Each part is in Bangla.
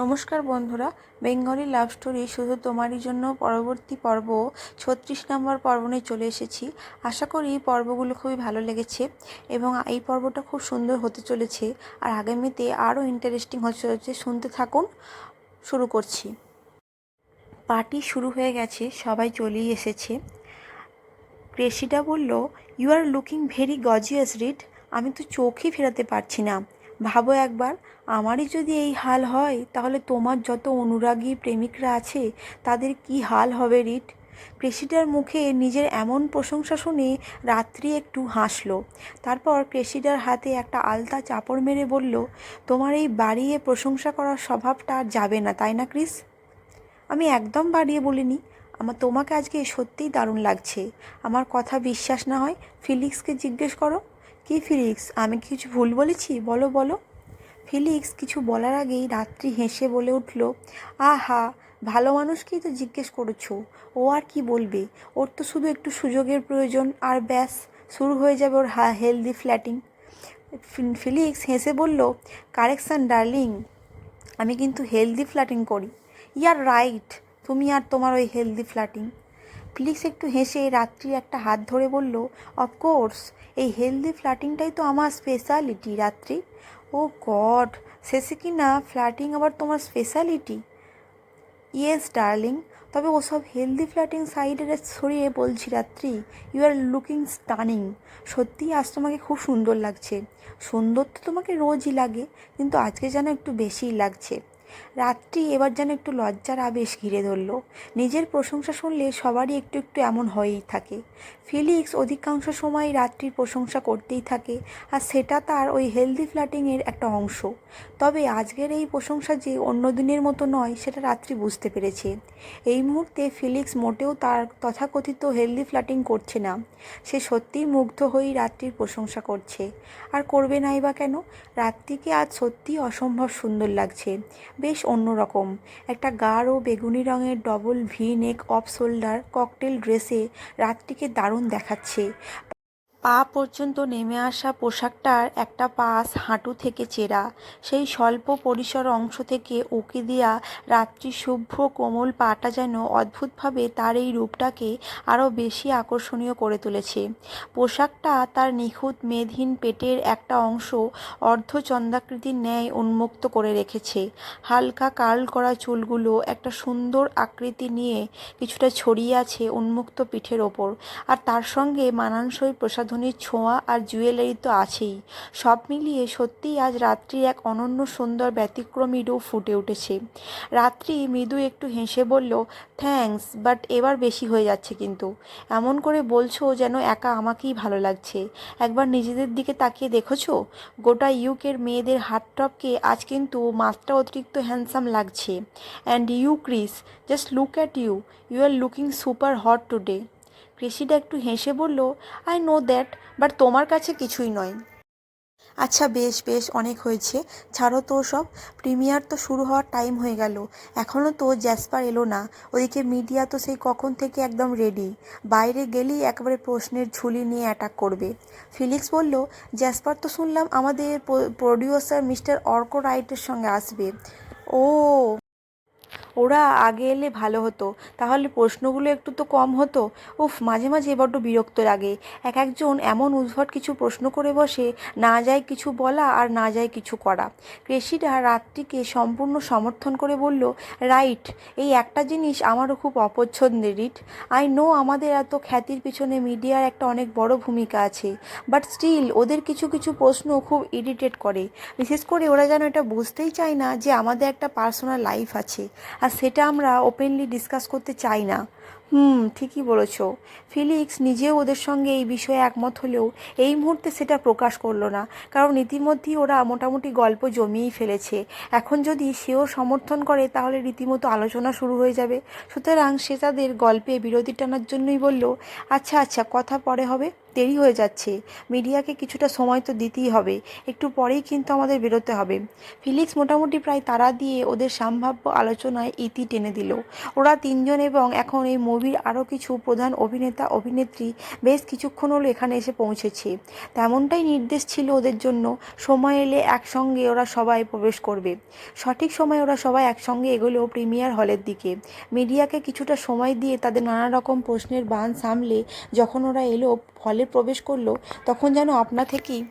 নমস্কার বন্ধুরা, বেঙ্গলি লাভ স্টোরি শুধু তোমারই জন্য পরবর্তী পর্ব, ছত্রিশ নম্বর পর্ব নিয়ে চলে এসেছি। আশা করি পর্বগুলো খুবই ভালো লেগেছে এবং এই পর্বটা খুব সুন্দর হতে চলেছে আর আগামীতে আরও ইন্টারেস্টিং হতে চলেছে শুনতে থাকুন। শুরু করছি। পার্টি শুরু হয়ে গেছে, সবাই চলেই এসেছে। ক্রেসিটা বলল you are looking very gorgeous read আমি তো চোখই ফেরাতে পারছি না। ভাবো একবার, আমারই যদি এই হাল হয়, তাহলে তোমার যত অনুরাগী প্রেমিকরা আছে, তাদের কি হাল হবে রিট? ক্রেসিডার মুখে নিজের এমন প্রশংসা শুনে রাত্রি একটু হাসলো। তারপর ক্রেসিডার হাতে একটা আলতা চাপড় মেরে বলল, তোমার এই বাড়িয়ে প্রশংসা করার স্বভাবটা আর যাবে না, তাই না, ক্রিস? আমি একদম বাড়িয়ে বলিনি। আমার তোমাকে আজকে সত্যিই দারুণ লাগছে। আমার কথা বিশ্বাস না হয়, ফিলিক্সকে জিজ্ঞেস করো। কি ফিলিক্স? আমি কিছু ভুল বলেছি? বলো বলো। ফিলিক্স, কিছু বলার আগেই রাত্রি হেসে বলে উঠল, আহা, ভালো মানুষকেই তো জিজ্ঞেস করেছ। ও আর কি বলবে? ওর তো শুধু একটু সুযোগের প্রয়োজন, আর ব্যাস, শুরু হয়ে যাবে ওর হা হেলদি ফ্ল্যাটিং ফিলিক্স হেসে বলল, কারেকশান, ডার্লিং, আমি কিন্তু হেলদি ফ্ল্যাটিং করি। ইয়ার রাইট তুমি আর তোমার ওই হেলদি ফ্ল্যাটিং ফিলিক্স একটু হেসে রাত্রি একটা হাত ধরে বলল অফকোর্স এই হেলদি ফ্ল্যাটিংটাই তো আমার স্পেশালিটি রাত্রি। ও গড, শেষে কি না ফ্ল্যাটিং আবার তোমার স্পেশালিটি ইয়েস ডার্লিং তবে ওসব হেলদি ফ্ল্যাটিং সাইডের সরিয়ে বলছি রাত্রি ইউ আর লুকিং স্টানিং সত্যিই আজ তোমাকে খুব সুন্দর লাগছে। সুন্দর তো তোমাকে রোজই লাগে, কিন্তু আজকে যেন একটু বেশিই লাগছে। রাত্রি এবার যেন একটু লজ্জার আবেশ ঘিরে ধরল। নিজের প্রশংসা শুনলে সবারই একটু একটু এমন হয়েই থাকে। ফিলিক্স অধিকাংশ সময় রাত্রির প্রশংসা করতেই থাকে, আর সেটা তার ওই হেলদি ফ্ল্যাটিংয়ের একটা অংশ। তবে আজকের এই প্রশংসা যে অন্য দিনের মতো নয়, সেটা রাত্রি বুঝতে পেরেছে। এই মুহূর্তে ফিলিক্স মোটেও তার তথাকথিত হেলদি ফ্ল্যাটিং করছে না। সে সত্যিই মুগ্ধ হয়েই রাত্রির প্রশংসা করছে। আর করবে নাই বা কেন? রাত্রিকে আজ সত্যিই অসম্ভব সুন্দর লাগছে। বেশ অন্যরকম। একটা গাঢ় বেগুনি রঙের double V neck off shoulder cocktail ড্রেসে রাতটিকে দারুণ দেখাচ্ছে। পা পর্যন্ত নেমে আসা পোশাকটার একটা পাশ হাঁটু থেকে চেরা। সেই স্বল্প পরিসর অংশ থেকে উকি দেওয়া রাত্রি শুভ্র কোমল পাটা যেন অদ্ভুতভাবে তার এই রূপটাকে আরও বেশি আকর্ষণীয় করে তুলেছে। পোশাকটা তার নিখুঁত মেদহীন পেটের একটা অংশ অর্ধচন্দ্রাকৃতির ন্যায় উন্মুক্ত করে রেখেছে। হালকা কার্ল করা চুলগুলো একটা সুন্দর আকৃতি নিয়ে কিছুটা ছড়িয়ে আছে উন্মুক্ত পিঠের ওপর। আর তার সঙ্গে মানানসই প্রসাধনীর ছোঁয়া আর জুয়েলারি তো আছেই। সব মিলিয়ে সত্যিই আজ রাত্রি এক অনন্য সুন্দর ব্যতিক্রমী রূপ ফুটে উঠেছে। রাত্রি মৃদু একটু হেসে বলল, থ্যাঙ্কস, বাট এবার বেশি হয়ে যাচ্ছে কিন্তু। এমন করে বলছো যেন একা আমাকেই ভালো লাগছে। একবার নিজেদের দিকে তাকিয়ে দেখেছ? গোটা ইউকের মেয়েদের হাত টপকে আজ কিন্তু মাত্রা অতিরিক্ত হ্যান্ডসাম লাগছে। And you, Chris, just look at you. You are looking super hot today. কৃষিটা একটু হেসে বলল আই নো দ্যাট বাট তোমার কাছে কিছুই নয়। আচ্ছা বেশ বেশ, অনেক হয়েছে। ছাড়ো তো সব। প্রিমিয়ার তো শুরু হওয়ার টাইম হয়ে গেল। এখনও তো জ্যাসপার এলো না। ওদিকে মিডিয়া তো সেই কখন থেকে একদম রেডি বাইরে গেলেই একেবারে প্রশ্নের ঝুলি নিয়ে অ্যাটাক করবে। ফিলিক্স বলল জ্যাসপার তো শুনলাম আমাদের প্রডিউসার মিস্টার অর্ক রাইটের সঙ্গে আসবে। ও ওরা আগে এলে ভালো হতো। তাহলে প্রশ্নগুলো একটু তো কম হতো। উফ, মাঝে মাঝে বড্ড বিরক্ত লাগে। এক একজন এমন উদ্ভট কিছু প্রশ্ন করে বসে, না যায় কিছু বলা আর না যায় কিছু করা। ক্রেসিডা রাতটিকে সম্পূর্ণ সমর্থন করে বলল, রাইট, এই একটা জিনিস আমারও খুব অপছন্দের, রিট। আই নো আমাদের এত খ্যাতির পিছনে মিডিয়ার একটা অনেক বড় ভূমিকা আছে। বাট স্টিল, ওদের কিছু কিছু প্রশ্ন খুব ইরিটেট করে। বিশেষ করে ওরা যেন এটা বুঝতেই চায় না যে আমাদের একটা পার্সোনাল লাইফ আছে। আর সেটা আমরা ওপেনলি ডিসকাস করতে চাই না। হুম, ঠিকই বলেছ। ফিলিক্স নিজেও ওদের সঙ্গে এই বিষয়ে একমত হলেও এই মুহূর্তে সেটা প্রকাশ করল না। কারণ ইতিমধ্যেই ওরা মোটামুটি গল্প জমিয়েই ফেলেছে। এখন যদি সেও সমর্থন করে, তাহলে রীতিমতো আলোচনা শুরু হয়ে যাবে। সুতরাং সে তাদের গল্পে বিরতি টানার জন্যই বলল আচ্ছা আচ্ছা কথা পরে হবে। দেরি হয়ে যাচ্ছে। মিডিয়াকে কিছুটা সময় তো দিতেই হবে। একটু পরেই কিন্তু আমাদের বেরোতে হবে। ফিলিক্স মোটামুটি প্রায় তারা দিয়ে ওদের সম্ভাব্য আলোচনায় ইতি টেনে দিল। ওরা তিনজন এবং এখন এই মুভির আরও কিছু প্রধান অভিনেতা, অভিনেত্রী বেশ কিছুক্ষণ হলো এখানে এসে পৌঁছেছে। তেমনটাই নির্দেশ ছিল ওদের জন্য, সময় এলে একসঙ্গে ওরা সবাই প্রবেশ করবে। সঠিক সময় ওরা সবাই একসঙ্গে এগোলো প্রিমিয়ার হলের দিকে। মিডিয়াকে কিছুটা সময় দিয়ে তাদের নানা রকম প্রশ্নের বান সামলে যখন ওরা এলো হলে প্রবেশ করল তখন যেন আপনা থেকেই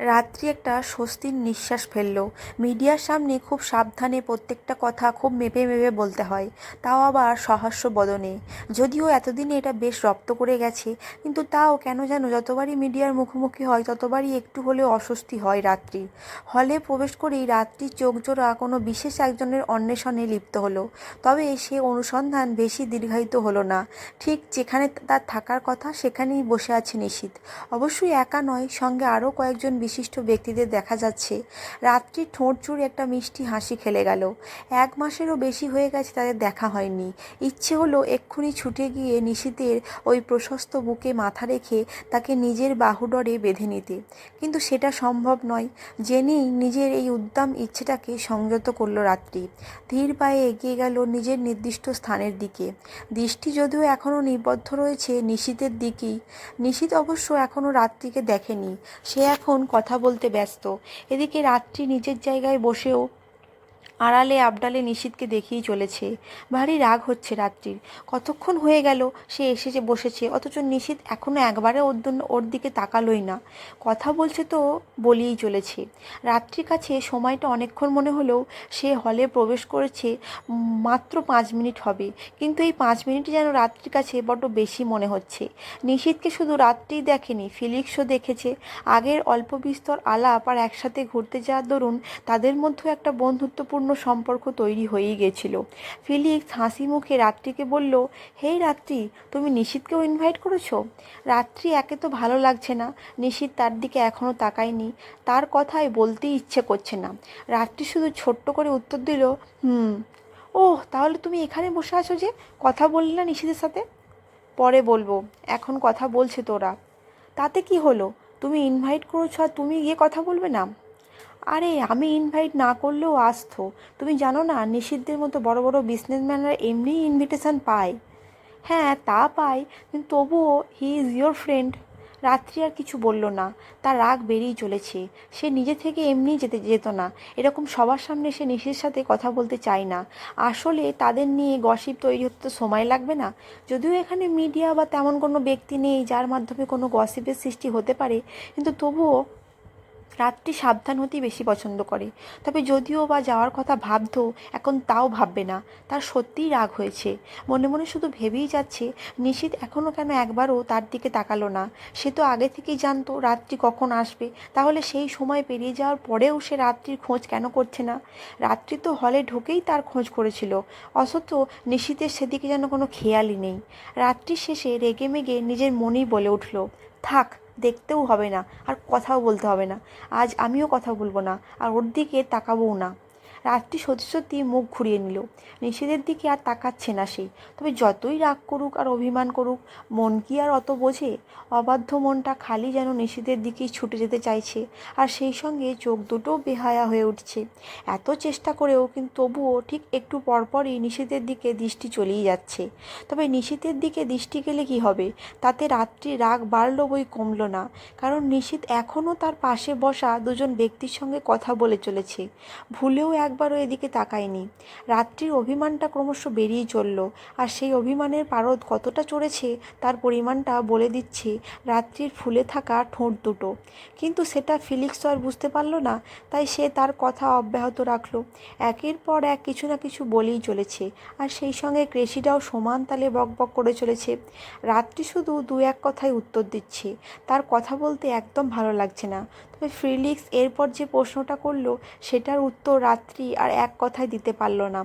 রাত্রি একটা স্বস্তির নিঃশ্বাস ফেলল। মিডিয়ার সামনে খুব সাবধানে প্রত্যেকটা কথা খুব মেপে মেপে বলতে হয়। তাও আবার সহাস্য বদনে। যদিও এতদিনে এটা বেশ রপ্ত করে গেছে, কিন্তু তাও কেন যেন যতবারই মিডিয়ার মুখোমুখি হয়, ততবারই একটু হলেও অস্বস্তি হয় রাত্রির হলে প্রবেশ করেই রাত্রির চোখজোড়া কোনো বিশেষ একজনের অন্বেষণে লিপ্ত হলো। তবে সে অনুসন্ধান বেশি দীর্ঘায়িত হলো না। ঠিক যেখানে তার থাকার কথা সেখানেই বসে আছে নিশীথ। অবশ্যই একা নয়, সঙ্গে আরও কয়েকজন বিশিষ্ট ব্যক্তিদের দেখা যাচ্ছে। রাত্রি ঠোঁট জুড়ে একটা মিষ্টি হাসি খেলে গেল। এক মাসেরও বেশি হয়ে গেছে তাদের দেখা হয়নি। ইচ্ছে হলো এক্ষুনি ছুটে গিয়ে নিশীতের ওই প্রশস্ত বুকে মাথা রেখে তাকে নিজের বাহুডরে বেঁধে নিতে। কিন্তু সেটা সম্ভব নয়। জেনেই নিজের এই উদ্দাম ইচ্ছেটাকে সংযত করল রাত্রি। ধীর পায়ে এগিয়ে গেল নিজের নির্দিষ্ট স্থানের দিকে। দৃষ্টি যদিও এখনও নিবদ্ধ রয়েছে নিশীতের দিকেই। নিশীত অবশ্য এখনও রাত্রিকে দেখেনি। সে এখন কথা বলতে ব্যস্ত। এদিকে রাত্রি নিজের জায়গায় বসেও আড়ালে আবডালে নিশীথকে দেখিয়েই চলেছে। ভারী রাগ হচ্ছে রাত্রির। কতক্ষণ হয়ে গেল সে এসেছে বসেছে, অথচ নিশীথ এখনও একবারে ওর জন্য ওর দিকে তাকালোই না। কথা বলছে তো বলিয়েই চলেছে। রাত্রির কাছে সময়টা অনেকক্ষণ মনে হলেও সে হলে প্রবেশ করেছে মাত্র পাঁচ মিনিট হবে। কিন্তু এই পাঁচ মিনিট যেন রাত্রির কাছে বড্ড বেশি মনে হচ্ছে। নিশীথকে শুধু রাত্রিই দেখেনি, ফিলিক্সও দেখেছে। আগের অল্প বিস্তর আলাপ আর একসাথে ঘুরতে যাওয়ার দরুন তাদের মধ্যে একটা বন্ধুত্বপূর্ণ সম্পর্ক তৈরি হয়েই গেছিল। ফিলিক্স হাসি মুখে রাত্রিকে বলল হেই রাত্রি, তুমি নিশীথকেও ইনভাইট করেছ? রাত্রি একে তো ভালো লাগছে না। নিশীথ তার দিকে এখনও তাকায়নি। তার কথায় বলতেই ইচ্ছে করছে না। রাত্রি শুধু ছোট্ট করে উত্তর দিল, হুম। ওহ, তাহলে তুমি এখানে বসে আছো যে? কথা বললে না নিশীথের সাথে? পরে বলব, এখন কথা বলছে তোরা। তাতে কি হলো? তুমি ইনভাইট করেছ আর তুমি গিয়ে কথা বলবে না? আরে, আমি ইনভাইট না করলেও আসতো। তুমি জানো না, নিষিদ্ধের মতো বড় বড় বিজনেসম্যানরা এমনিই ইনভিটেশন পায়। হ্যাঁ তা পায়, কিন্তু তবুও হি ইজ ইয়োর ফ্রেন্ড রাত্রি আর কিছু বলল না, তার রাগ বেরিয়ে চলেছে। সে নিজে থেকে এমনি যেতে যেত না। এরকম সবার সামনে সে নিশির সাথে কথা বলতে চায় না। আসলে তাদের নিয়ে গসিপ তৈরি হতে সময় লাগবে না। যদিও এখানে মিডিয়া বা তেমন কোনো ব্যক্তি নেই যার মাধ্যমে কোনো গসিপের সৃষ্টি হতে পারে, কিন্তু তবুও রাত্রি সাবধান হতেই বেশি পছন্দ করে। তবে যদিও বা যাওয়ার কথা ভাবতো, এখন তাও ভাববে না। তার সত্যিই রাগ হয়েছে। মনে মনে শুধু ভেবেই যাচ্ছে নিশীত এখনও কেন একবারও তার দিকে তাকালো না। সে তো আগে থেকেই জানতো রাত্রি কখন আসবে। তাহলে সেই সময় পেরিয়ে যাওয়ার পরেও সে রাত্রির খোঁজ কেন করছে না? রাত্রি তো হলে ঢুকেই তার খোঁজ করেছিল। অথচ নিশীতের সেদিকে যেন কোনো খেয়ালই নেই। রাত্রির শেষে রেগে মেগে নিজের মনেই বলে উঠল, থাক দেখতেও হবে না, আর কথাও বলতে হবে না। আজ আমিও কথা বলব না, আর ওর দিকে তাকাবোও না। রাত্রি সত্যি সত্যি মুখ ঘুরিয়ে নিল। নিষেধের দিকে আর তাকাচ্ছে না সে। তবে যতই রাগ করুক আর অভিমান করুক, মন কি আর অত বোঝে? অবাধ্য মনটা খালি যেন নিষেধের দিকেই ছুটে যেতে চাইছে, আর সেই সঙ্গে চোখ দুটো বেহায়া হয়ে উঠছে। এত চেষ্টা করেও কিন্তু তবুও ঠিক একটু পরপরই নিষেধের দিকে দৃষ্টি চলেই যাচ্ছে। তবে নিষেধের দিকে দৃষ্টি গেলে কি হবে? তাতে রাত্রি রাগ বাড়লো বই কমলো না, কারণ নিষেধ এখনও তার পাশে বসা দুজন ব্যক্তির সঙ্গে কথা বলে চলেছে। ভুলেও এক একবারও এদিকে তাকায়নি। রাত্রির অভিমানটা ক্রমশ বেরিয়ে চলল, আর সেই অভিমানের পারদ কতটা চড়েছে তার পরিমাণটা বলে দিচ্ছে রাত্রির ফুলে থাকা ঠোঁট দুটো। কিন্তু সেটা ফিলিক্স আর বুঝতে পারল না, তাই সে তার কথা অব্যাহত রাখল। একের পর এক কিছু না কিছু বলেই চলেছে, আর সেই সঙ্গে ক্রেশিটাও সমান তালে বকবক করে চলেছে। রাত্রি শুধু দু এক কথায় উত্তর দিচ্ছে, তার কথা বলতে একদম ভালো লাগছে না। তবে ফিলিক্স এরপর যে প্রশ্নটা করল, সেটার উত্তর রাত্রি আর এক কথায় দিতে পারল না।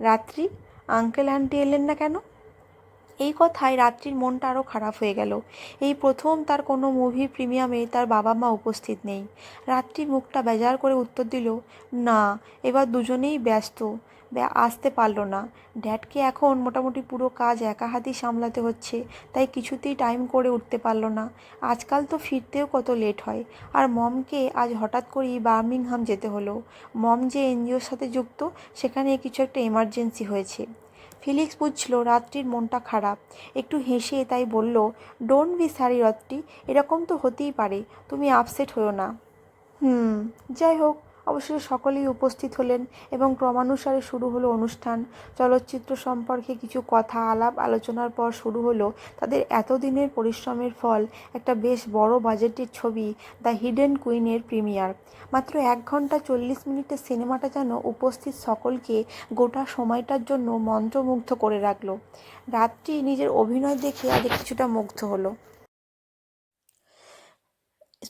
রাত্রি, আঙ্কেল আন্টি এলেন না কেন? এই কথায় রাত্রির মনটা আরও খারাপ হয়ে গেল। এই প্রথম তার কোনো মুভি প্রিমিয়ামে তার বাবা মা উপস্থিত নেই। রাত্রির মুখটা বেজার করে উত্তর দিল, না, এবার দুজনেই ব্যস্ত। আসতে পারল না। ড্যাডকে এখন মোটামুটি পুরো কাজ একা হাতেই সামলাতে হচ্ছে, তাই কিছুতেই টাইম করে উঠতে পারল না। আজকাল তো ফিরতেও কত লেট হয়। আর মমকে আজ হঠাৎ করেই বার্মিংহাম যেতে হলো। মম যে এনজিওর সাথে যুক্ত, সেখানে কিছু একটা এমার্জেন্সি হয়েছে। ফিলিক্স বুঝছিল রাত্রির মনটা খারাপ। একটু হেসে তাই বলল ডোন্ট বি সারি রাত্রি এরকম তো হতেই পারে। তুমি আপসেট হও না। হুম, যাই হোক। অবশেষে সকলেই উপস্থিত হলেন এবং ক্রমানুসারে শুরু হলো অনুষ্ঠান। চলচ্চিত্র সম্পর্কে কিছু কথা, আলাপ, আলোচনার পর শুরু হলো তাদের এতদিনের পরিশ্রমের ফল, একটা বেশ বড় বাজেটের ছবি, দ্য হিডেন কুইনের প্রিমিয়ার। মাত্র এক ঘণ্টা চল্লিশ মিনিটের সিনেমাটা যেন উপস্থিত সকলকে গোটা সময়টার জন্য মন্ত্রমুগ্ধ করে রাখল। রাত্রি নিজের অভিনয় দেখে আগে কিছুটা মুগ্ধ হলো।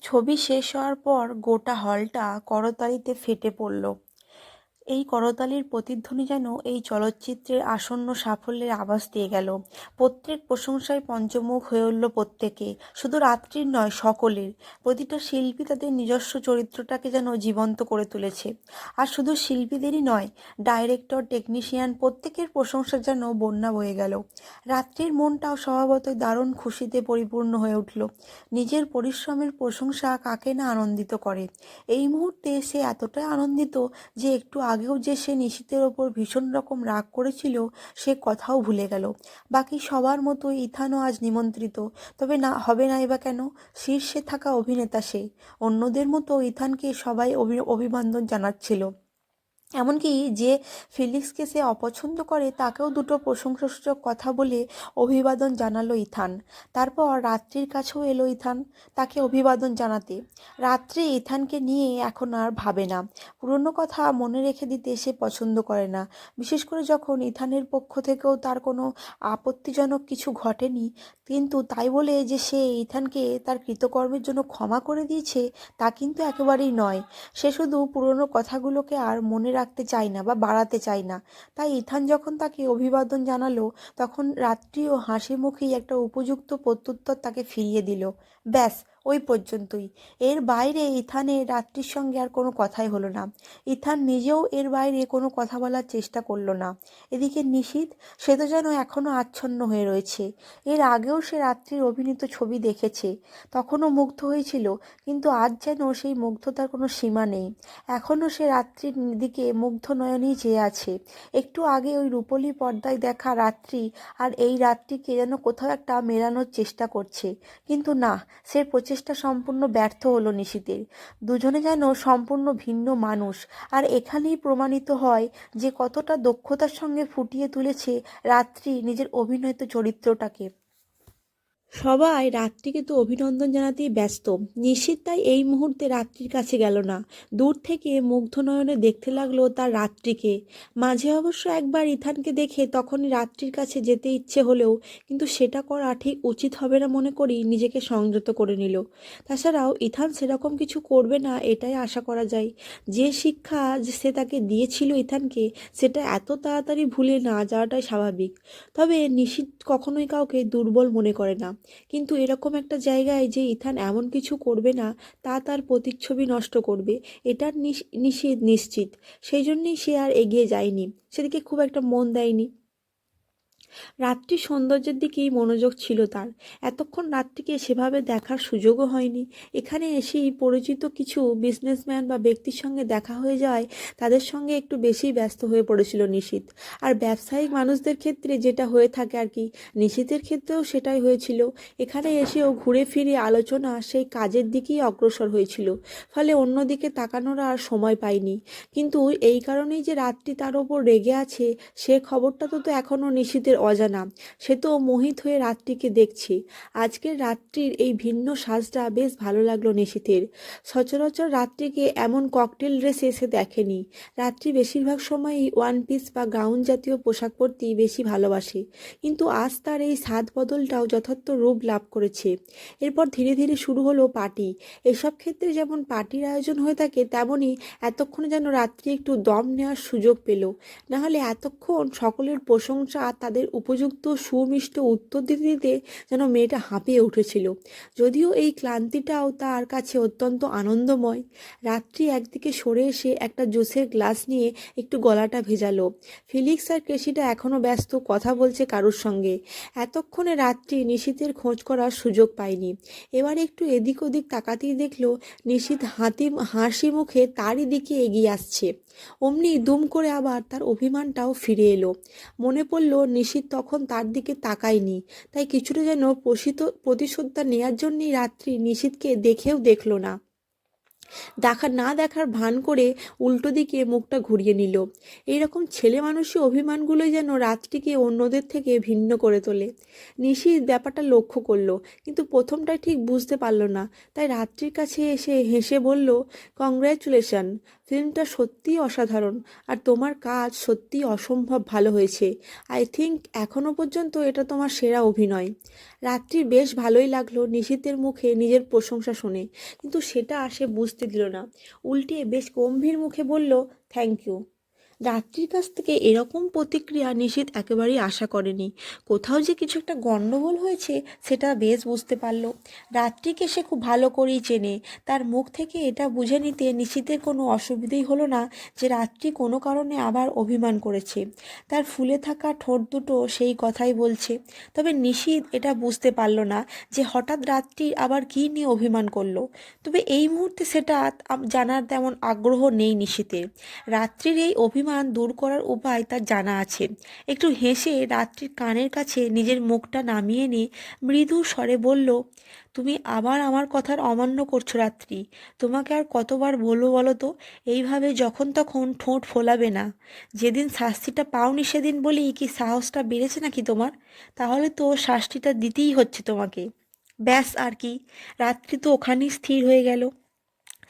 ছবি শেষ হওয়ার পর গোটা হলটা করতালিতে ফেটে পড়ল। এই করতালির প্রতিধ্বনি যেন এই চলচ্চিত্রের আসন্ন সাফল্যের আভাস দিয়ে গেল। প্রত্যেক প্রশংসায় পঞ্চমুখ হয়ে উঠল প্রত্যেকে। শুধু রাত্রির নয়, সকলের। প্রতিটা শিল্পী তাদের নিজস্ব চরিত্রটাকে যেন জীবন্ত করে তুলেছে। আর শুধু শিল্পীদেরই নয়, ডাইরেক্টর, টেকনিশিয়ান প্রত্যেকের প্রশংসা যেন বন্যা বয়ে গেল। রাত্রির মনটাও স্বভাবতই দারুণ খুশিতে পরিপূর্ণ হয়ে উঠল। নিজের পরিশ্রমের প্রশংসা কাকে না আনন্দিত করে? এই মুহূর্তে সে এতটাই আনন্দিত যে একটু আগেও যে সে নিশীতের ওপর ভীষণ রকম রাগ করেছিল, সে কথাও ভুলে গেল। বাকি সবার মতো ইথানও আজ নিমন্ত্রিত। তবে না, হবে নাই বা কেন? শীর্ষে থাকা অভিনেতা সে। অন্যদের মতো ইথানকে সবাই অভি অভিবাদন জানাচ্ছিল। এমনকি যে ফিলিক্সকে সে অপছন্দ করে, তাকেও দুটো প্রশংসাসূচক কথা বলে অভিবাদন জানালো ইথান। তারপর রাত্রির কাছেও এলো ইথান তাকে অভিবাদন জানাতে। রাত্রি ইথানকে নিয়ে এখন আর ভাবে না। পুরনো কথা মনে রেখে দিতে সে পছন্দ করে না। বিশেষ করে যখন ইথানের পক্ষ থেকেও তার কোনো আপত্তিজনক কিছু ঘটেনি, কিন্তু তাই বলে যে সে ইথানকে তার কৃতকর্মের জন্য ক্ষমা করে দিয়েছে, তা কিন্তু একেবারেই নয়। সে শুধু পুরনো কথাগুলোকে আর মনে রাখতে চায় না বা বাড়াতে চায় না। তাই ইথান যখন তাকে অভিবাদন জানালো, তখন রাত্রিও হাসি মুখেই একটা উপযুক্ত প্রত্যুত্তর তাকে ফিরিয়ে দিল। ব্যাস ওই পর্যন্তই। এর বাইরে ইথানের রাত্রির সঙ্গে আর কোনো কথাই হলো না। ইথান নিজেও এর বাইরে কোনো কথা বলার চেষ্টা করল না। এদিকে নিশীত সে তো যেন এখনও আচ্ছন্ন হয়ে রয়েছে। এর আগেও সে রাত্রির অভিনীত ছবি দেখেছে। তখনও মুগ্ধ হয়েছিল, কিন্তু আজ যেন সেই মুগ্ধতার কোনো সীমা নেই। এখনও সে রাত্রির দিকে মুগ্ধ নয়নেই চেয়ে আছে। একটু আগে ওই রূপলি পর্দায় দেখা রাত্রি আর এই রাত্রিকে যেন কোথাও একটা মেলানোর চেষ্টা করছে। কিন্তু না, সে প্রচেষ্টা সম্পূর্ণ ব্যর্থ হলো নিশিতের। দুজনে যেন সম্পূর্ণ ভিন্ন মানুষ। আর এখানেই প্রমাণিত হয় যে কতটা দক্ষতার সঙ্গে ফুটিয়ে তুলেছে রাত্রি নিজের অভিনয়ত চরিত্রটাকে। সবাই রাত্রিকে তো অভিনন্দন জানাতেই ব্যস্ত। নিশ্চিত তাই এই মুহূর্তে রাত্রির কাছে গেল না। দূর থেকে মুগ্ধ নয়নে দেখতে লাগল তার রাত্রিকে। মাঝে অবশ্য একবার ইথানকে দেখে তখনই রাত্রির কাছে যেতে ইচ্ছে হলেও কিন্তু সেটা করা ঠিক উচিত হবে না মনে করি নিজেকে সংযত করে নিল। তাছাড়াও ইথান সেরকম কিছু করবে না এটাই আশা করা যায়। যে শিক্ষা সে তাকে দিয়েছিল ইথানকে সেটা এত তাড়াতাড়ি ভুলে না যাওয়াটাই স্বাভাবিক। তবে নিশিত কখনোই কাউকে দুর্বল মনে করে না। কিন্তু এরকম একটা জায়গায় যে ইথান এমন কিছু করবে না, তা তার প্রতিচ্ছবি নষ্ট করবে, এটার নিষেধ নিশ্চিত। সেই জন্যই সে আর এগিয়ে যায়নি। সেদিকে খুব একটা মন দেয়নি। রাত্রি সৌন্দর্যের দিকেই মনোযোগ ছিল তার। এতক্ষণ রাত্রিকে সেভাবে দেখার সুযোগও হয়নি। এখানে এসেই পরিচিত কিছু বিজনেসম্যান বা ব্যক্তির সঙ্গে দেখা হয়ে যাওয়ায় তাদের সঙ্গে একটু বেশি ব্যস্ত হয়ে পড়েছিল নিশীত। আর ব্যবসায়িক মানুষদের ক্ষেত্রে যেটা হয়ে থাকে আর কি, নিশীতের ক্ষেত্রেও সেটাই হয়েছিল। এখানে এসেও ঘুরে ফিরে আলোচনা সেই কাজের দিকেই অগ্রসর হয়েছিল। ফলে অন্যদিকে তাকানোর আর সময় পায়নি কিন্তু এই কারণেই যে রাত্রি তার ওপর রেগে আছে, সে খবরটা তো তো এখনও নিশীতের অজানা। সে তো মোহিত হয়ে রাত্রিকে দেখছে। আজকের রাত্রির এই ভিন্ন সাজটা বেশ ভালো লাগল নিশীথের। সচরাচর রাত্রিকে এমন ককটেল ড্রেসে এসে দেখেনি। রাত্রি বেশিরভাগ সময়ই ওয়ান পিস বা গাউন জাতীয় পোশাক পরতেই বেশি ভালোবাসে। কিন্তু আজ তার এই স্বাদ বদলটাও যথার্থ রূপ লাভ করেছে। এরপর ধীরে ধীরে শুরু হলো পার্টি। এসব ক্ষেত্রে যেমন পার্টির আয়োজন হয়ে থাকে, তেমনই এতক্ষণে যেন রাত্রি একটু দম নেওয়ার সুযোগ পেল। নাহলে এতক্ষণ সকলের প্রশংসা তাদের উপযুক্ত সুমিষ্ট উত্তর দিতে দিতে যেন মেয়েটা হাঁপিয়ে উঠেছিল। যদিও এই ক্লান্তিটাও তার কাছে অত্যন্ত আনন্দময়। রাত্রি একদিকে সরে এসে একটা জুসের গ্লাস নিয়ে একটু গলাটা ভেজালো। ফিলিক্স আর কেশিটা এখনও ব্যস্ত, কথা বলছে কারোর সঙ্গে। এতক্ষণে রাত্রি নিশীতের খোঁজ করার সুযোগ পায়নি। এবার একটু এদিক ওদিক তাকাতেই দেখল নিশীত হাতি, হাসি মুখে তারই দিকে এগিয়ে আসছে। অমনি দুম করে আবার তার অভিমানটাও ফিরে এলো। মনে পড়ল, নিশীত তখন তার দিকে তাকায়নি। তাই কিছুটা যেন প্রসিত প্রতিশোধটা নেয়ার জন্যই রাত্রি নিশীতকে দেখেও দেখল না। দেখা, না দেখার ভান করে উল্টো দিকে মুখটা ঘুরিয়ে নিল। এইরকম ছেলে মানুষই অভিমানগুলোই যেন রাত্রিকে অন্যদের থেকে ভিন্ন করে তোলে। নিশীত ব্যাপারটা লক্ষ্য করল, কিন্তু প্রথমটা ঠিক বুঝতে পারল না। তাই রাত্রির কাছে এসে হেসে বলল কংগ্র্যাচুলেশন ফিল্মটা সত্যিই অসাধারণ। আর তোমার কাজ সত্যিই অসম্ভব ভালো হয়েছে। আই থিঙ্ক এখনও পর্যন্ত এটা তোমার সেরা অভিনয়। রাত্রি বেশ ভালোই লাগল নিশীতের মুখে নিজের প্রশংসা শুনে। কিন্তু সেটা সে বুঝতে দিল না। উল্টে বেশ গম্ভীর মুখে বলল থ্যাংক ইউ রাত্রির কাছ থেকে এরকম প্রতিক্রিয়া নিশীত একেবারেই আশা করেনি। কোথাও যে কিছু একটা গণ্ডগোল হয়েছে, সেটা বেশ বুঝতে পারল। রাত্রিকে সে খুব ভালো করেই চেনে। তার মুখ থেকে এটা বুঝে নিতে নিশীতের কোনো অসুবিধেই হলো না যে রাত্রি কোনো কারণে আবার অভিমান করেছে। তার ফুলে থাকা ঠোঁট দুটো সেই কথাই বলছে। তবে নিশীত এটা বুঝতে পারল না যে হঠাৎ রাত্রি আবার কী নিয়ে অভিমান করল। তবে এই মুহূর্তে সেটা জানার তেমন আগ্রহ নেই নিশীতের রাত্রির এই অভিমান দূর করার উপায় তার জানা আছে। একটু হেসে রাত্রির কানের কাছে নিজের মুখটা নামিয়ে নিয়ে মৃদু স্বরে বলল, তুমি আবার আমার কথার অমান্য করছ রাত্রি। তোমাকে আর কতবার বলব বলো তো? এইভাবে যখন তখন ঠোঁট ফোলাবে না। যেদিন শাস্তিটা পাওনি সেদিন বলি কি সাহসটা বেড়েছে নাকি তোমার? তাহলে তো শাস্তিটা দিতেই হচ্ছে তোমাকে। ব্যাস আর কি। রাত্রি তো ওখানেই স্থির হয়ে গেল।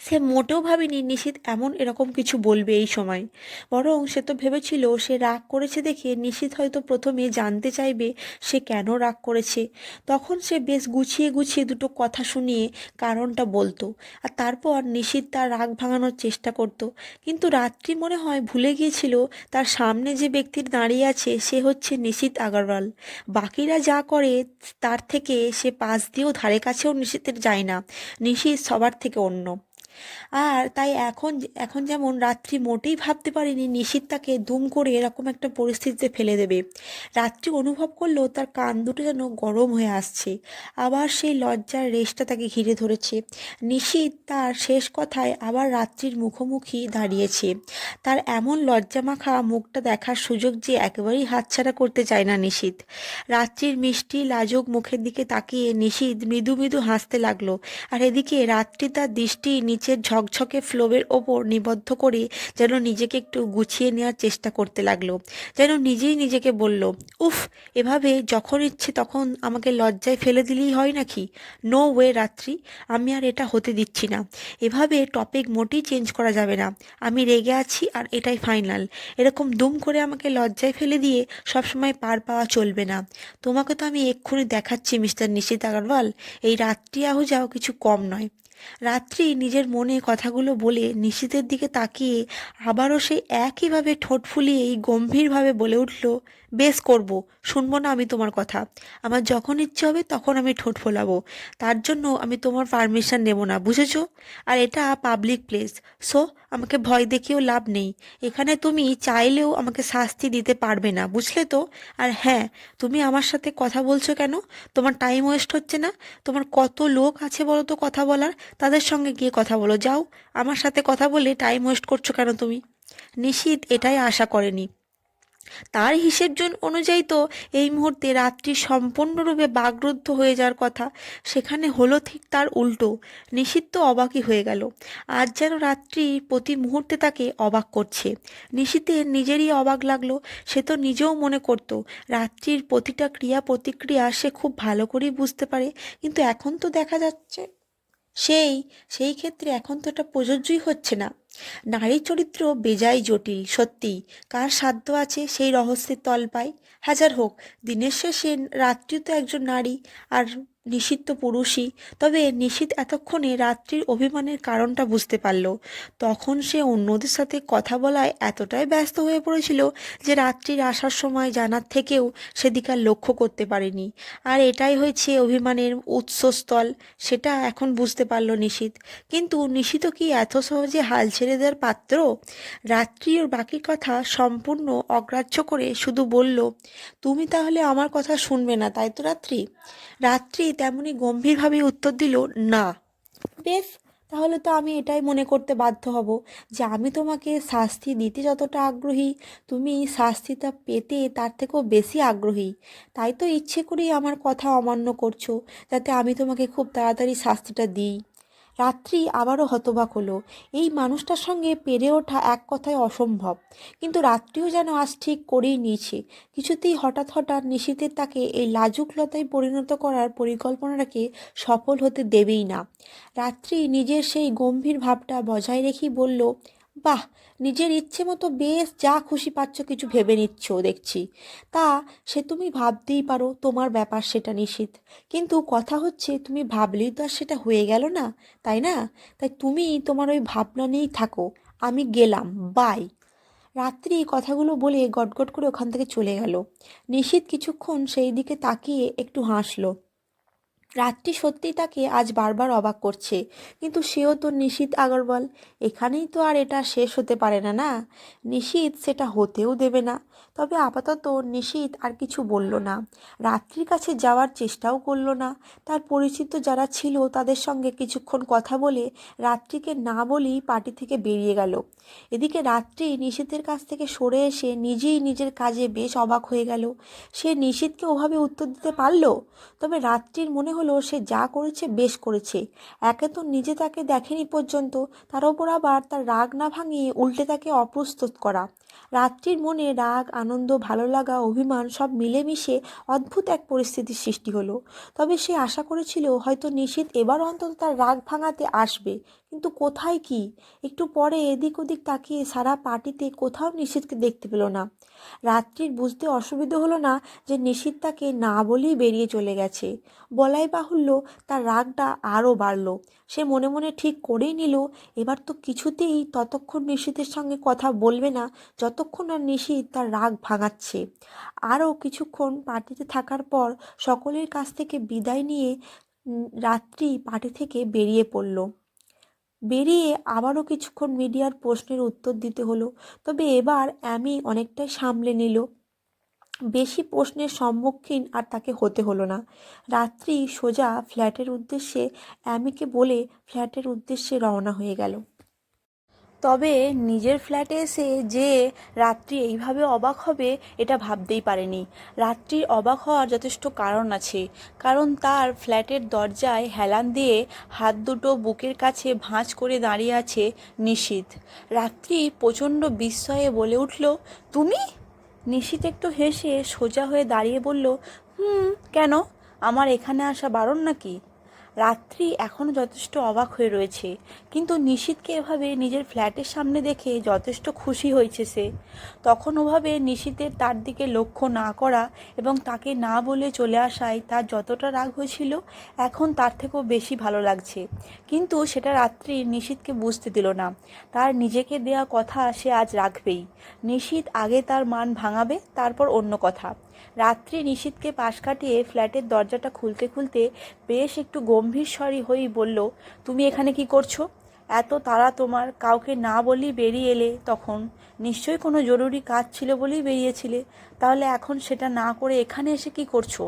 সে মোটেও ভাবেনি নিশীত এমন এরকম কিছু বলবে এই সময়। বরং সে তো ভেবেছিল সে রাগ করেছে দেখে নিশীত হয়তো প্রথমে জানতে চাইবে সে কেন রাগ করেছে। তখন সে বেশ গুছিয়ে গুছিয়ে দুটো কথা শুনিয়ে কারণটা বলতো আর তারপর নিশীত তার রাগ ভাঙানোর চেষ্টা করত। কিন্তু রাত্রি মনে হয় ভুলে গিয়েছিল তার সামনে যে ব্যক্তির দাঁড়িয়ে আছে সে হচ্ছে নিশীত আগরওয়াল। বাকিরা যা করে তার থেকে সে পাশ দিয়েও ধারে কাছেও নিশীতের যায় না। নিশীত সবার থেকে অন্য। আর তাই এখন এখন যেমন রাত্রি মোটেই ভাবতে পারেনি নিশীত তাকে দুম করে এরকম একটা পরিস্থিতিতে ফেলে দেবে। রাত্রি অনুভব করল তার কান দুটো যেন গরম হয়ে আসছে। আবার সেই লজ্জার রেশটা তাকে ঘিরে ধরেছে। নিশীত তার শেষ কথায় আবার রাত্রির মুখোমুখি দাঁড়িয়েছে। তার এমন লজ্জামাখা মুখটা দেখার সুযোগ যে একেবারেই হাতছাড়া করতে চায় না নিশীত। রাত্রির মিষ্টি, লাজুক মুখের দিকে তাকিয়ে নিশীত মৃদু মৃদু হাসতে লাগল। আর এদিকে রাত্রি তার দৃষ্টি নিচের ঝকঝকে ফ্লোবের ওপর নিবদ্ধ করে যেন নিজেকে একটু গুছিয়ে নেওয়ার চেষ্টা করতে লাগল। যেন নিজেই নিজেকে বলল, উফ, এভাবে যখন ইচ্ছে তখন আমাকে লজ্জায় ফেলে দিলেই হয় নাকি? নো ওয়ে রাত্রি, আমি আর এটা হতে দিচ্ছি না। এভাবে টপিক মোটেই চেঞ্জ করা যাবে না। আমি রেগে আছি আর এটাই ফাইনাল এরকম দুম করে আমাকে লজ্জায় ফেলে দিয়ে সবসময় পার পাওয়া চলবে না। তোমাকে তো আমি এক্ষুনি দেখাচ্ছি, মিস্টার নিশিত আগরওয়াল। এই রাত্রি আহুজাও কিছু কম নয়। রাত্রি নিজের মনে কথাগুলো বলে নিশীতের দিকে তাকিয়ে আবারও সেই একইভাবে ঠোঁট ফুলিয়েই গম্ভীরভাবে বলে উঠল বেশ করব, শুনব না আমি তোমার কথা। আমার যখন ইচ্ছে হবে তখন আমি ঠোঁট ফোলাবো। তার জন্য আমি তোমার পারমিশন নেব না, বুঝেছ? আর এটা পাবলিক প্লেস সো আমাকে ভয় দেখিয়েও লাভ নেই। এখানে তুমি চাইলেও আমাকে শাস্তি দিতে পারবে না, বুঝলে তো? আর হ্যাঁ তুমি আমার সাথে কথা বলছো কেন? তোমার টাইম ওয়েস্ট হচ্ছে না? তোমার কত লোক আছে বলো তো কথা বলার? তাদের সঙ্গে গিয়ে কথা বলো, যাও। আমার সাথে কথা বলে টাইম ওয়েস্ট করছ কেন তুমি? নিশীত এটাই আশা করেনি। তার হিসেব জন অনুযায়ী তো এই মুহূর্তে রাত্রি সম্পূর্ণরূপে বাগরুদ্ধ হয়ে যাওয়ার কথা। সেখানে হলো ঠিক তার উল্টো। তো অবাকই হয়ে গেল। আজ যেন রাত্রি প্রতি মুহূর্তে তাকে অবাক করছে। নিশীতের নিজেরই অবাক লাগল। সে তো নিজেও মনে করত, রাত্রির প্রতিটা ক্রিয়া প্রতিক্রিয়া সে খুব ভালো করেই বুঝতে পারে। কিন্তু এখন তো দেখা যাচ্ছে সেই সেই ক্ষেত্রে এখন তো এটা প্রযোজ্যই হচ্ছে না। নারী চরিত্র বেজায় জটিল, সত্যি। কার সাধ্য আছে সেই রহস্যের তল পায় হাজার হোক, দিনের শেষে রাত্রি তো একজন নারী, আর নিষিদ্ধ পুরুষই। তবে নিশীত এতক্ষণে রাত্রির অভিমানের কারণটা বুঝতে পারল। তখন সে অন্যদের সাথে কথা বলায় এতটাই ব্যস্ত হয়ে পড়েছিল যে রাত্রির আসার সময় জানার থেকেও সেদিকে আর লক্ষ্য করতে পারেনি। আর এটাই হয়েছে অভিমানের উৎসস্থল, সেটা এখন বুঝতে পারল নিশীত কিন্তু নিশীত কি এত সহজে হাল ছেড়ে দেওয়ার পাত্র? রাত্রি ওর বাকি কথা সম্পূর্ণ অগ্রাহ্য করে শুধু বলল, তুমি তাহলে আমার কথা শুনবে না, তাই তো রাত্রি? রাত্রি তেমনি গম্ভীরভাবে উত্তর দিল, না। বেশ, তাহলে তো আমি এটাই মনে করতে বাধ্য হব যে আমি তোমাকে শাস্তি দিতে যতটা আগ্রহী, তুমি শাস্তিটা পেতে তার থেকেও বেশি আগ্রহী। তাই তো ইচ্ছে করেই আমার কথা অমান্য করছ, যাতে আমি তোমাকে খুব তাড়াতাড়ি শাস্তিটা দিই। রাত্রি আবারও হতবাক হলো। এই মানুষটার সঙ্গে পেরে ওঠা এক কথায় অসম্ভব। কিন্তু রাত্রিও যেন আজ ঠিক করেই নিয়েছে। কিছুতেই হঠাৎ হঠাৎ নিশীতের তাকে এই লাজুকলতায় পরিণত করার পরিকল্পনাটাকে সফল হতে দেবেই না। রাত্রি নিজের সেই গম্ভীর ভাবটা বজায় রেখেই বলল বাহ, নিজের ইচ্ছে মতো বেশ যা খুশি পাচ্ছ কিছু ভেবে নিচ্ছ, দেখছি। তা সে তুমি ভাবতেই পারো, তোমার ব্যাপার সেটা নিশ্চিত। কিন্তু কথা হচ্ছে, তুমি ভাবলেই তো আর সেটা হয়ে গেল না, তাই না? তাই তুমি তোমার ওই ভাবনা নিয়েই থাকো। আমি গেলাম, বাই। রাত্রি কথাগুলো বলে গটগট করে ওখান থেকে চলে গেল। নিশীত কিছুক্ষণ সেই দিকে তাকিয়ে একটু হাসলো। রাত্রি সত্যিই তাকে আজ বারবার অবাক করছে। কিন্তু সেও তো নিশীত আগরওয়াল। এখানেই তো আর এটা শেষ হতে পারে না না? নিশীত সেটা হতেও দেবে না। তবে আপাতত নিশীত আর কিছু বলল না। রাত্রির কাছে যাওয়ার চেষ্টাও করল না। তার পরিচিত যারা ছিল তাদের সঙ্গে কিছুক্ষণ কথা বলে রাত্রিকে না বলেই পার্টি থেকে বেরিয়ে গেল। এদিকে রাত্রি নিশীতের কাছ থেকে সরে এসে নিজেই নিজের কাজে বেশ অবাক হয়ে গেল। সে নিশীতকে ওভাবে উত্তর দিতে পারল? তবে রাত্রির মনে হলো সে যা করেছে বেশ করেছে। একে তো নিজে তাকে দেখেনি পর্যন্ত, তার ওপর আবার তার রাগ না ভাঙিয়ে উল্টে তাকে অপ্রস্তুত করা। রাত্রির মনে রাগ আনন্দ ভালো লাগা অভিমান সব মিলেমিশে অদ্ভুত এক পরিস্থিতির সৃষ্টি হলো। তবে সে আশা করেছিল হয়তো নিশীত এবার অন্তত তার রাগ ভাঙাতে আসবে। কিন্তু কোথায় কি? একটু পরে এদিক ওদিক তাকিয়ে সারা পার্টিতে কোথাও নিশীথকে দেখতে পেল না। রাত্রির বুঝতে অসুবিধে হলো না যে নিশীত তাকে না বলেই বেরিয়ে চলে গেছে। বলাই বাহুল্য তার রাগটা আরও বাড়ল। সে মনে মনে ঠিক করেই নিল, এবার তো কিছুতেই ততক্ষণ নিশীতের সঙ্গে কথা বলবে না, যতক্ষণ আর নিশীত তার রাগ ভাঙাচ্ছে। আরও কিছুক্ষণ পার্টিতে থাকার পর সকলের কাছ থেকে বিদায় নিয়ে রাত্রি পার্টি থেকে বেরিয়ে পড়ল। বেরিয়ে আবারও কিছুক্ষণ মিডিয়ার প্রশ্নের উত্তর দিতে হলো, তবে এবার অ্যামি অনেকটাই সামলে নিল। বেশি প্রশ্নের সম্মুখীন আর তাকে হতে হলো না। রাত্রি সোজা ফ্ল্যাটের উদ্দেশ্যে অ্যামিকে বলে ফ্ল্যাটের উদ্দেশ্যে রওনা হয়ে গেল। তবে নিজের ফ্ল্যাটে এসে যে রাত্রি এইভাবে অবাক হবে, এটা ভাবতেই পারেনি। রাত্রির অবাক হওয়ার যথেষ্ট কারণ আছে। কারণ তার ফ্ল্যাটের দরজায় হেলান দিয়ে হাত দুটো বুকের কাছে ভাঁজ করে দাঁড়িয়ে আছে নিশীথ রাত্রি প্রচণ্ড বিস্ময়ে বলে উঠল, তুমি? নিশীথ একটু হেসে সোজা হয়ে দাঁড়িয়ে বলল, হুম, কেন? আমার এখানে আসা বারণ নাকি? রাত্রি এখনও যথেষ্ট অবাক হয়ে রয়েছে। কিন্তু নিশীথকে এভাবে নিজের ফ্ল্যাটের সামনে দেখে যথেষ্ট খুশি হয়েছে সে। তখন ওভাবে নিশীথের তার দিকে লক্ষ্য না করা এবং তাকে না বলে চলে আসায় তার যতটা রাগ হয়েছিল, এখন তার থেকেও বেশি ভালো লাগছে। কিন্তু সেটা রাত্রি নিশীথকে বুঝতে দিল না। তার নিজেকে দেয়া কথা সে আজ রাখবেই। নিশীথ আগে তার মান ভাঙাবে, তারপর অন্য কথা। রাত্রি নিশীথকে পাশ কাটিয়ে ফ্ল্যাটের দরজাটা খুলতে খুলতে বেশ একটু গম্ভীর স্বরী হয়েই বলল, তুমি এখানে কি করছ? এত তারা তোমার, কাউকে না বলেই বেরিয়ে এলে তখন। নিশ্চয়ই কোনো জরুরি কাজ ছিল বলেই বেরিয়েছিলে। তাহলে এখন সেটা না করে এখানে এসে কি করছ?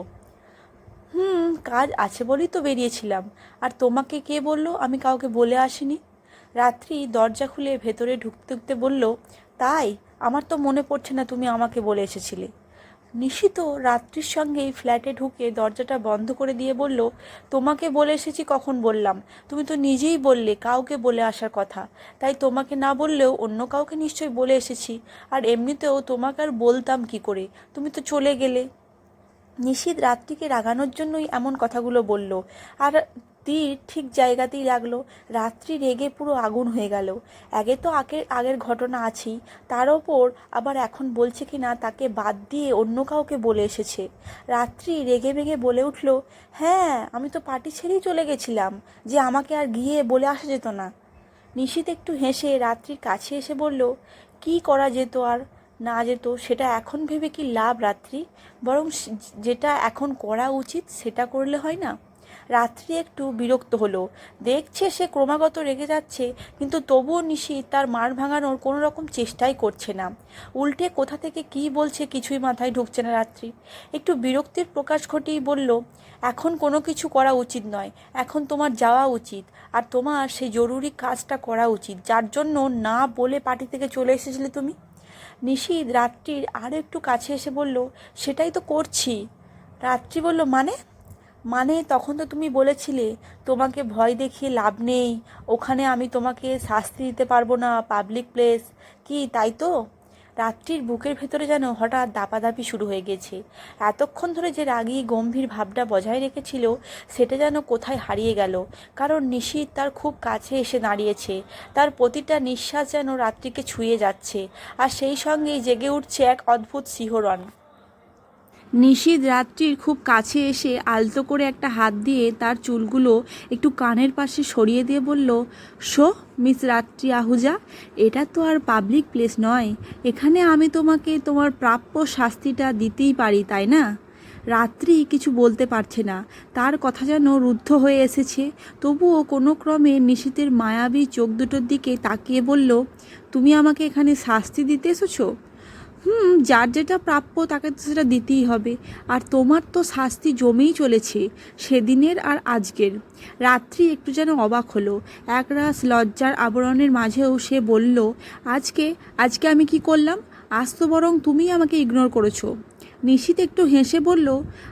হুম, কাজ আছে বলেই তো বেরিয়েছিলাম। আর তোমাকে কে বলল? আমি কাউকে বলে আসিনি। রাত্রি দরজা খুলে ভেতরে ঢুকতে ঢুকতে বলল, তাই? আমার তো মনে পড়ছে না তুমি আমাকে বলে এসেছিলে। নিশিত রাত্রির সঙ্গেই ফ্ল্যাটে ঢুকে দরজাটা বন্ধ করে দিয়ে বলল, তোমাকে বলে এসেছি কখন বললাম। তুমি তো নিজেই বললে কাউকে বলে আসার কথা। তাই তোমাকে না বললেও অন্য কাউকে নিশ্চয়ই বলে এসেছি। আর এমনিতেও তোমাকে আর বলতাম কি করে? তুমি তো চলে গেলে। নিশীত রাত্রিকে রাগানোর জন্যই এমন কথাগুলো বলল। আর তীর ঠিক জায়গাতেই লাগল। রাত্রি রেগে পুরো আগুন হয়ে গেল। আগে তো আগের আগের ঘটনা আছেই। তার ওপর আবার এখন বলছে কি না তাকে বাদ দিয়ে অন্য কাউকে বলে এসেছে। রাত্রি রেগে বেগে বলে উঠল হ্যাঁ আমি তো পার্টি ছেড়েই চলে গেছিলাম। যে আমাকে আর গিয়ে বলে আসা যেত না। নিশীত একটু হেসে রাত্রির কাছে এসে বলল, কি করা যেত আর না যেত, সেটা এখন ভেবে কি লাভ রাত্রি? বরং যেটা এখন করা উচিত, সেটা করলে হয় না? রাত্রি একটু বিরক্ত হলো। দেখছে সে ক্রমাগত রেগে যাচ্ছে, কিন্তু তবুও নিশি তার মার ভাঙানোর কোনো রকম চেষ্টাই করছে না। উল্টে কোথা থেকে কী বলছে কিছুই মাথায় ঢুকছে না রাত্রি। একটু বিরক্তির প্রকাশ ঘটিয়ে বলল, এখন কোনো কিছু করা উচিত নয়, এখন তোমার যাওয়া উচিত, আর তোমার সেই জরুরি কাজটা করা উচিত, যার জন্য না বলে পার্টি থেকে চলে এসেছিলে তুমি? নিশীদ রাত্রির আরও একটু কাছে এসে বলল, সেটাই তো করছি। রাত্রি বলল মানে? মানে তখন তো তুমি বলেছিলে, তোমাকে ভয় দেখিয়ে লাভ নেই, ওখানে আমি তোমাকে শাস্তি দিতে পারব না পাবলিক প্লেস কি, তাই তো? রাত্রির বুকের ভেতরে যেন হঠাৎ দাপাদাপি শুরু হয়ে গেছে। এতক্ষণ ধরে যে রাগী, গম্ভীর ভাবটা বজায় রেখেছিল, সেটা যেন কোথায় হারিয়ে গেল। কারণ নিশীত তার খুব কাছে এসে দাঁড়িয়েছে। তার প্রতিটা নিঃশ্বাস যেন রাত্রিকে ছুঁয়ে যাচ্ছে। আর সেই সঙ্গেই জেগে উঠছে এক অদ্ভুত শিহরণ। নিশীদ রাত্রির খুব কাছে এসে আলতো করে একটা হাত দিয়ে তার চুলগুলো একটু কানের পাশে সরিয়ে দিয়ে বলল, শো, মিস রাত্রি আহুজা, এটা তো আর পাবলিক প্লেস নয়। এখানে আমি তোমাকে তোমার প্রাপ্য শাস্তিটা দিতেই পারি, তাই না? রাত্রি কিছু বলতে পারছে না। তার কথা যেন রুদ্ধ হয়ে এসেছে। তবুও কোনো ক্রমে নিশীতের মায়াবী চোখ দুটোর দিকে তাকিয়ে বলল, তুমি আমাকে এখানে শাস্তি দিতে এসেছ? হুম, যার যেটা প্রাপ্য তাকে তো সেটা দিতেই হবে। আর তোমার তো শাস্তি জমেই চলেছে, সেদিনের আর আজকের। রাত্রি একটু যেন অবাক হলো। একরাশ লজ্জার আবরণের মাঝেও সে বলল, আজকে আজকে আমি কি করলাম? আজ তো বরং তুমি আমাকে ইগনোর করেছ। নিশীত একটু হেসে বলল,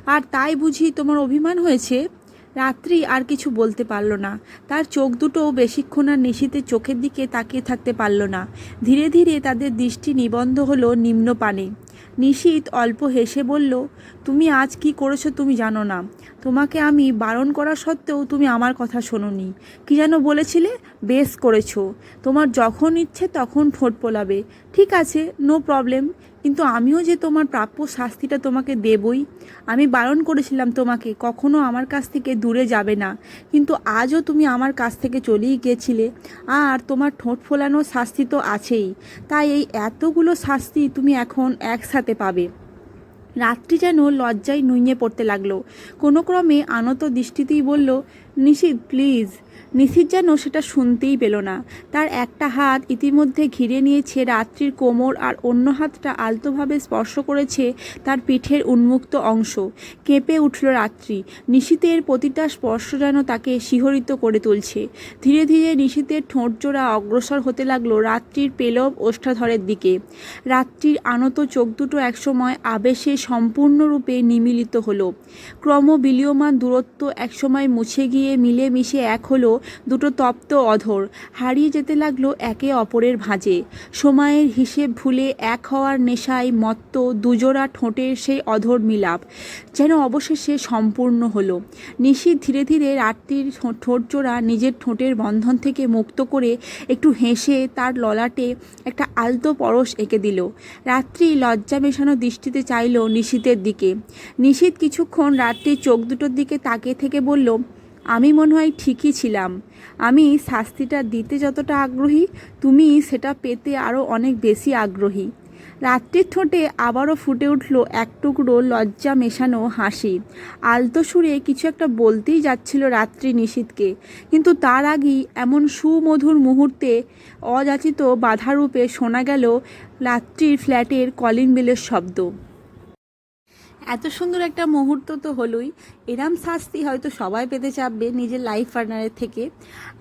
আর তাই বুঝি তোমার অভিমান হয়েছে? রাত্রি আর কিছু বলতে পারল না। তার চোখ দুটো বেশিক্ষণ আর নিশীতে চোখের দিকে তাকিয়ে থাকতে পারল না। ধীরে ধীরে তাদের দৃষ্টি নিবন্ধ হলো নিম্নপানে। নিশীত অল্প হেসে বলল তুমি আজ কি করেছ তুমি জানো না। তোমাকে আমি বারণ করা সত্ত্বেও তুমি আমার কথা শোনোনি। কি যেন বলেছিলে? বেশ করেছ। তোমার যখন ইচ্ছে তখন ঠোঁট পোলাবে। ঠিক আছে নো প্রবলেম কিন্তু আমিও যে তোমার প্রাপ্য শাস্তিটা তোমাকে দেবই। আমি বারণ করেছিলাম তোমাকে, কখনো আমার কাছ থেকে দূরে যাবে না। কিন্তু আজও তুমি আমার কাছ থেকে চলেই গেছিলে। আর তোমার ঠোঁট ফোলানোর শাস্তি তো আছেই। তাই এই এতগুলো শাস্তি তুমি এখন একসাথে পাবে। রাত্রি যেন লজ্জায় নুইয়ে পড়তে লাগল। কোনো ক্রমে আনত দৃষ্টিতেই বলল নিশীত, প্লিজ। নিশীত যেন সেটা শুনতেই পেল না। তার একটা হাত ইতিমধ্যে ঘিরে নিয়েছে রাত্রির কোমর আর অন্য হাতটা আলতোভাবে স্পর্শ করেছে তার পিঠের উন্মুক্ত অংশ। কেঁপে উঠল রাত্রি। নিশীতের প্রতিটা স্পর্শ যেন তাকে শিহরিত করে তুলছে। ধীরে ধীরে নিশীতের ঠোঁটজোড়া অগ্রসর হতে লাগল রাত্রির পেলব ওষ্ঠাধরের দিকে। রাত্রির আনত চোখ দুটো একসময় আবেশে সম্পূর্ণরূপে নিমিলিত হলো। ক্রমবিলীয়মান দূরত্ব একসময় মুছে গিয়ে মিলে মিশে এক হলো দুটো তপ্ত অধর। হারিয়ে যেতে লাগল একে অপরের ভাঁজে। সময়ের হিসেব ভুলে এক হওয়ার নেশায় মত্ত দুজোড়া ঠোঁটের সেই অধর মিলাপ যেন অবশেষে সম্পূর্ণ হলো। নিশীত ধীরে ধীরে রাত্রির ঠোঁট- ঠোঁটজোড়া নিজের ঠোঁটের বন্ধন থেকে মুক্ত করে একটু হেসে তার ললাটে একটা আলতো পরশ এঁকে দিল। রাত্রি লজ্জা মেশানো দৃষ্টিতে চাইল নিশীতের দিকে। নিশীত কিছুক্ষণ রাত্রি চোখ দুটোর দিকে তাকিয়ে থেকে বলল আমি মনে হয় ঠিকই ছিলাম। আমি শাস্তিটা দিতে যতটা আগ্রহী, তুমি সেটা পেতে আরও অনেক বেশি আগ্রহী। রাত্রির ঠোঁটে আবারও ফুটে উঠল এক টুকরো লজ্জা মেশানো হাসি। আলতো সুরে কিছু একটা বলতেই যাচ্ছিল রাত্রি নিশীথকে, কিন্তু তার আগেই এমন সুমধুর মুহূর্তে অযাচিত বাধারূপে শোনা গেল রাত্রির ফ্ল্যাটের কলিং বেলের শব্দ। এত সুন্দর একটা মুহূর্ত তো হলোই। এরম শাস্তি হয়তো সবাই পেতে চাপবে নিজের লাইফ পার্টনারের থেকে।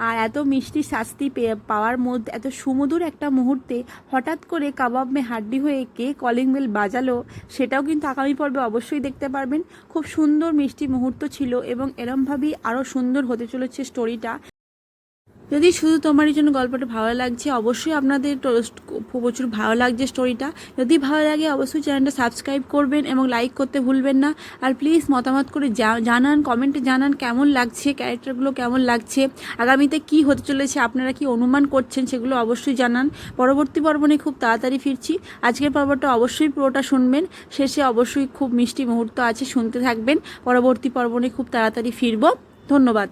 আর এত মিষ্টি শাস্তি পাওয়ার মধ্যে এত সুমধুর একটা মুহূর্তে হঠাৎ করে কাবাব মে হাড্ডি হয়ে কে কলিং বেল বাজালো, সেটাও কিন্তু আগামী পর্বে অবশ্যই দেখতে পারবেন। খুব সুন্দর মিষ্টি মুহূর্ত ছিল এবং এরমভাবেই আরও সুন্দর হতে চলেছে স্টোরিটা যদি শুধু তোমারই জন্য গল্পটা ভালো লাগছে, অবশ্যই আপনাদের প্রচুর ভালো লাগছে স্টোরিটা। যদি ভালো লাগে, অবশ্যই চ্যানেলটা সাবস্ক্রাইব করবেন এবং লাইক করতে ভুলবেন না। আর প্লিজ মতামত করে জানান, কমেন্টে জানান কেমন লাগছে, ক্যারেক্টারগুলো কেমন লাগছে, আগামীতে কি হতে চলেছে, আপনারা কি অনুমান করছেন সেগুলো অবশ্যই জানান। পরবর্তী পর্ব নিয়ে খুব তাড়াতাড়ি ফিরছি। আজকের পর্বটা অবশ্যই পুরোটা শুনবেন। শেষে অবশ্যই খুব মিষ্টি মুহূর্ত আছে, শুনতে থাকবেন। পরবর্তী পর্ব নিয়ে খুব তাড়াতাড়ি ফিরব। ধন্যবাদ।